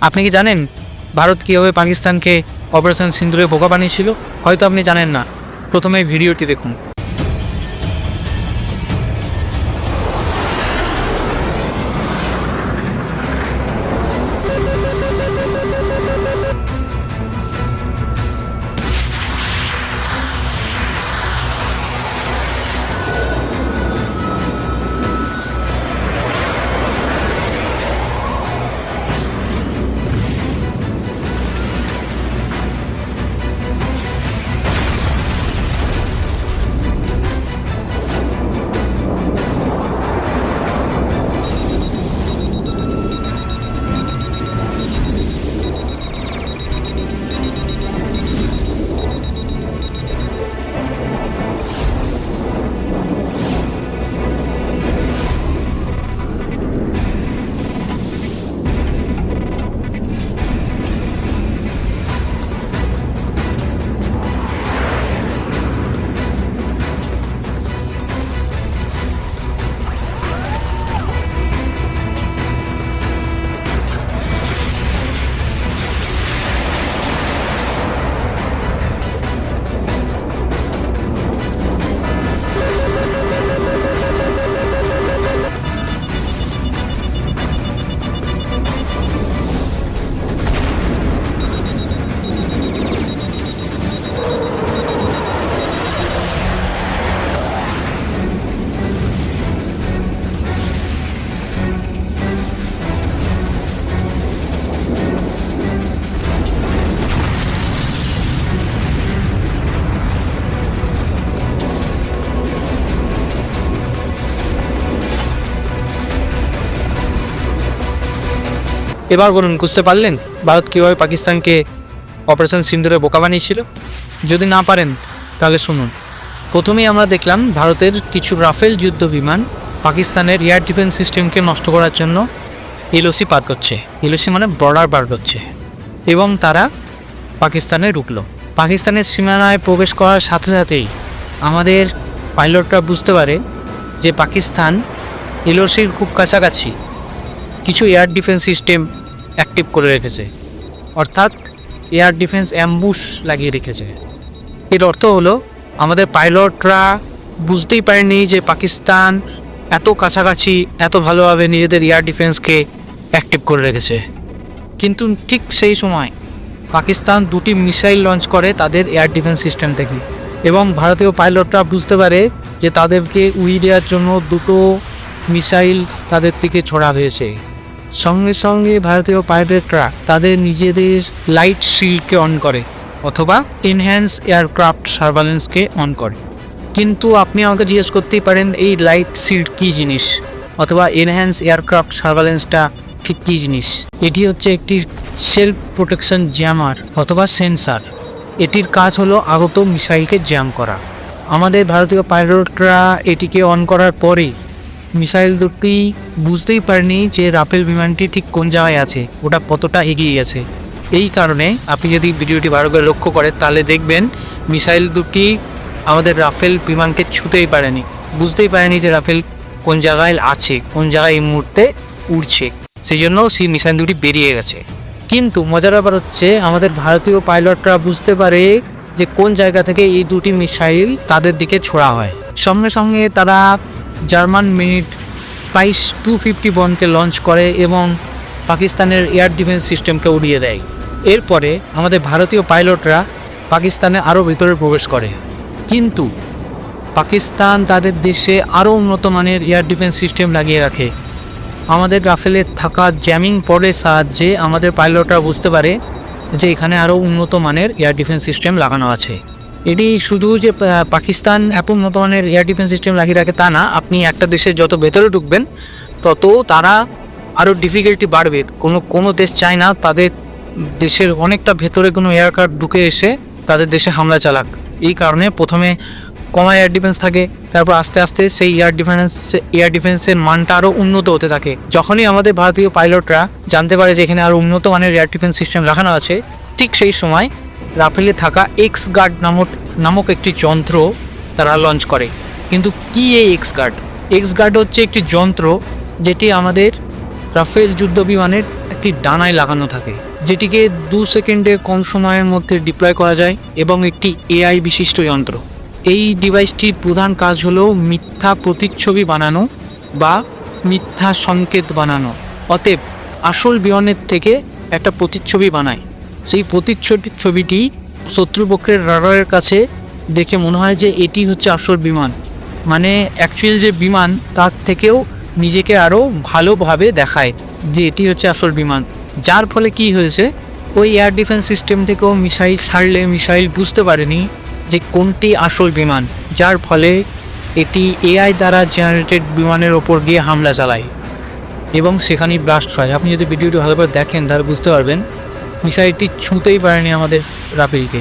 আপনি কি জানেন ভারত কীভাবে পাকিস্তানকে অপারেশন সিন্দুরে বোকা বানিয়েছিল? হয়তো আপনি জানেন না। প্রথমে ভিডিওটি দেখুন। এবার বলুন, বুঝতে পারলেন ভারত কীভাবে পাকিস্তানকে অপারেশন সিন্দুরে বোকা বানিয়েছিল? যদি না পারেন, তাহলে শুনুন। প্রথমেই আমরা দেখলাম ভারতের কিছু রাফেল যুদ্ধ বিমান পাকিস্তানের এয়ার ডিফেন্স সিস্টেমকে নষ্ট করার জন্য এলওসি পার করছে। এলওসি মানে বর্ডার পার করছে। এবং তারা পাকিস্তানে ঢুকলো। পাকিস্তানের সীমানায় প্রবেশ করার সাথে সাথেই আমাদের পাইলটরা বুঝতে পারে যে পাকিস্তান এলওসির খুব কাছাকাছি কিছু এয়ার ডিফেন্স সিস্টেম অ্যাক্টিভ করে রেখেছে। অর্থাৎ এয়ার ডিফেন্স অ্যাম্বুশ লাগিয়ে রেখেছে। এর অর্থ হলো, আমাদের পাইলটরা বুঝতেই পারেনি যে পাকিস্তান এত কাছাকাছি, এত ভালোভাবে নিজেদের এয়ার ডিফেন্সকে অ্যাক্টিভ করে রেখেছে। কিন্তু ঠিক সেই সময় পাকিস্তান দুটি মিসাইল লঞ্চ করে তাদের এয়ার ডিফেন্স সিস্টেম থেকে এবং ভারতীয় পাইলটরা বুঝতে পারে যে তাদেরকে উড়িয়ে দেওয়ার জন্য দুটো মিসাইল তাদের থেকে ছোড়া হয়েছে। সঙ্গে সঙ্গে ভারতীয় পাইলটরা তাদের নিজেদের লাইট শিল্ডকে অন করে অথবা এনহ্যান্স এয়ারক্রাফট সার্ভালেন্সকে অন করে। কিন্তু আপনি আমাকে জিজ্ঞেস করতেই পারেন, এই লাইট শিল্ড কী জিনিস? অথবা এনহ্যান্স এয়ারক্রাফট সার্ভালেন্সটা ঠিক কী জিনিস? এটি হচ্ছে একটি সেলফ প্রোটেকশন জ্যামার অথবা সেন্সার এটির কাজ হলো আগত মিসাইলকে জ্যাম করা। আমাদের ভারতীয় পাইলটরা এটিকে অন করার পরেই মিসাইল দুটি বুঝতেই পারেনি যে রাফেল বিমানটি ঠিক কোন জায়গায় আছে, ওটা কতটা এগিয়ে গেছে। এই কারণে আপনি যদি ভিডিওটি ভালো করে লক্ষ্য করেন, তাহলে দেখবেন মিসাইল দুটি আমাদের রাফেল বিমানকে ছুতেই পারেনি। বুঝতেই পারেনি যে রাফেল কোন জায়গায় আছে, কোন জায়গায় এই মুহূর্তে উড়ছে। সেই জন্য সেই মিসাইল দুটি বেরিয়ে গেছে। কিন্তু মজার ব্যাপার হচ্ছে, আমাদের ভারতীয় পাইলটরা বুঝতে পারে যে কোন জায়গা থেকে এই দুটি মিসাইল তাদের দিকে ছোড়া হয়। সঙ্গে সঙ্গে তারা জার্মান মিনিট বাইশ টু ফিফটি বনকে লঞ্চ করে এবং পাকিস্তানের এয়ার ডিফেন্স সিস্টেমকে উড়িয়ে দেয়। এরপরে আমাদের ভারতীয় পাইলটরা পাকিস্তানে আরও ভিতরে প্রবেশ করে। কিন্তু পাকিস্তান তাদের দেশে আরও উন্নত মানের এয়ার ডিফেন্স সিস্টেম লাগিয়ে রাখে। আমাদের রাফেলে থাকা জ্যামিং পডের সাহায্যে আমাদের পাইলটরা বুঝতে পারে যে এখানে আরও উন্নত মানের এয়ার ডিফেন্স সিস্টেম লাগানো আছে। এটি শুধু যে পাকিস্তান উন্নত মানের এয়ার ডিফেন্স সিস্টেম লাগিয়ে রাখে তা না, আপনি একটা দেশের যত ভেতরে ঢুকবেন, তত তারা আরও ডিফিকাল্টি বাড়বে। কোনো কোনো দেশ চায় না তাদের দেশের অনেকটা ভেতরে কোনো এয়ারক্রাফট ঢুকে এসে তাদের দেশে হামলা চালাক। এই কারণে প্রথমে কমা এয়ার ডিফেন্স থাকে, তারপর আস্তে আস্তে সেই এয়ার ডিফেন্স এয়ার ডিফেন্সের মানটা আরও উন্নত হতে থাকে। যখনই আমাদের ভারতীয় পাইলটরা জানতে পারে যে এখানে আরও উন্নত মানের এয়ার ডিফেন্স সিস্টেম রাখানো আছে, ঠিক সেই সময় রাফেলে থাকা এক্স গার্ড নামক নামক একটি যন্ত্র তারা লঞ্চ করে। কিন্তু কি এই এক্স গার্ড এক্স গার্ড হচ্ছে একটি যন্ত্র যেটি আমাদের রাফেল যুদ্ধ বিমানের একটি ডানায় লাগানো থাকে, যেটিকে দু সেকেন্ডে কম সময়ের মধ্যে ডিপ্লয় করা যায় এবং একটি এআই বিশিষ্ট যন্ত্র। এই ডিভাইসটির প্রধান কাজ হলো মিথ্যা প্রতিচ্ছবি বানানো বা মিথ্যা সংকেত বানানো। অতএব আসল বিমানের থেকে একটা প্রতিচ্ছবি বানায়। সেই প্রতিচ্ছবি, ছবিটি শত্রুপক্ষের রাডারের কাছে দেখে মনে হয় যে এটি হচ্ছে আসল বিমান। মানে অ্যাকচুয়াল যে বিমান, তার থেকেও নিজেকে আরও ভালোভাবে দেখায় যে এটি হচ্ছে আসল বিমান। যার ফলে কি হয়েছে? ওই এয়ার ডিফেন্স সিস্টেম থেকেও মিসাইল ছাড়লে মিসাইল বুঝতে পারেনি যে কোনটি আসল বিমান, যার ফলে এটি এআই দ্বারা জেনারেটেড বিমানের ওপর গিয়ে হামলা চালায় এবং সেখানেই ব্লাস্ট হয়। আপনি যদি ভিডিওটি ভালোভাবে দেখেন, তাহলে বুঝতে পারবেন মিসাইলটি ছুঁতেই পারেনি আমাদের রাফেলকে।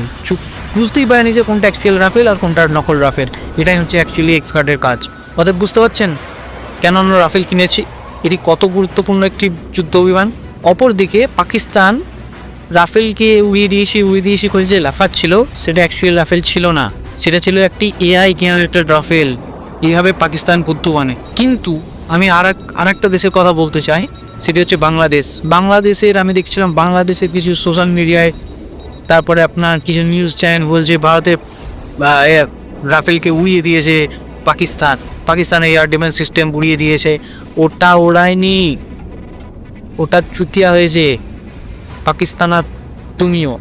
বুঝতেই পারেনি যে কোনটা অ্যাকচুয়াল রাফেল আর কোনটা নকল রাফেল। এটাই হচ্ছে অ্যাকচুয়ালি এক্সকার্টের কাজ। অতএব বুঝতে পারছেন কেন আমরা রাফেল কিনেছি? এটি কত গুরুত্বপূর্ণ একটি যুদ্ধ বিমান অপরদিকে পাকিস্তান রাফেলকে উড়িয়ে দিয়েছি উড়িয়ে দিয়েছি করে যে লাফাচ্ছিল সেটা অ্যাকচুয়াল রাফেল ছিল না। সেটা ছিল একটি এআই জেনারেটেড রাফেল। এইভাবে পাকিস্তান বুদ্ধ মানে। কিন্তু আমি আর এক আর একটা দেশের কথা বলতে চাই। সেটি হচ্ছে বাংলাদেশ। বাংলাদেশের, আমি দেখছিলাম বাংলাদেশের কিছু সোশ্যাল মিডিয়ায় তারপরে আপনার কিছু নিউজ চ্যানেল বলছে ভারতে রাফেলকে উড়িয়ে দিয়েছে পাকিস্তান। পাকিস্তানের এয়ার ডিফেন্স সিস্টেম উড়িয়ে দিয়েছে। ওটা ওড়ায়নি। ওটা চুতিয়া হয়েছে। পাকিস্তান আর তুমিও।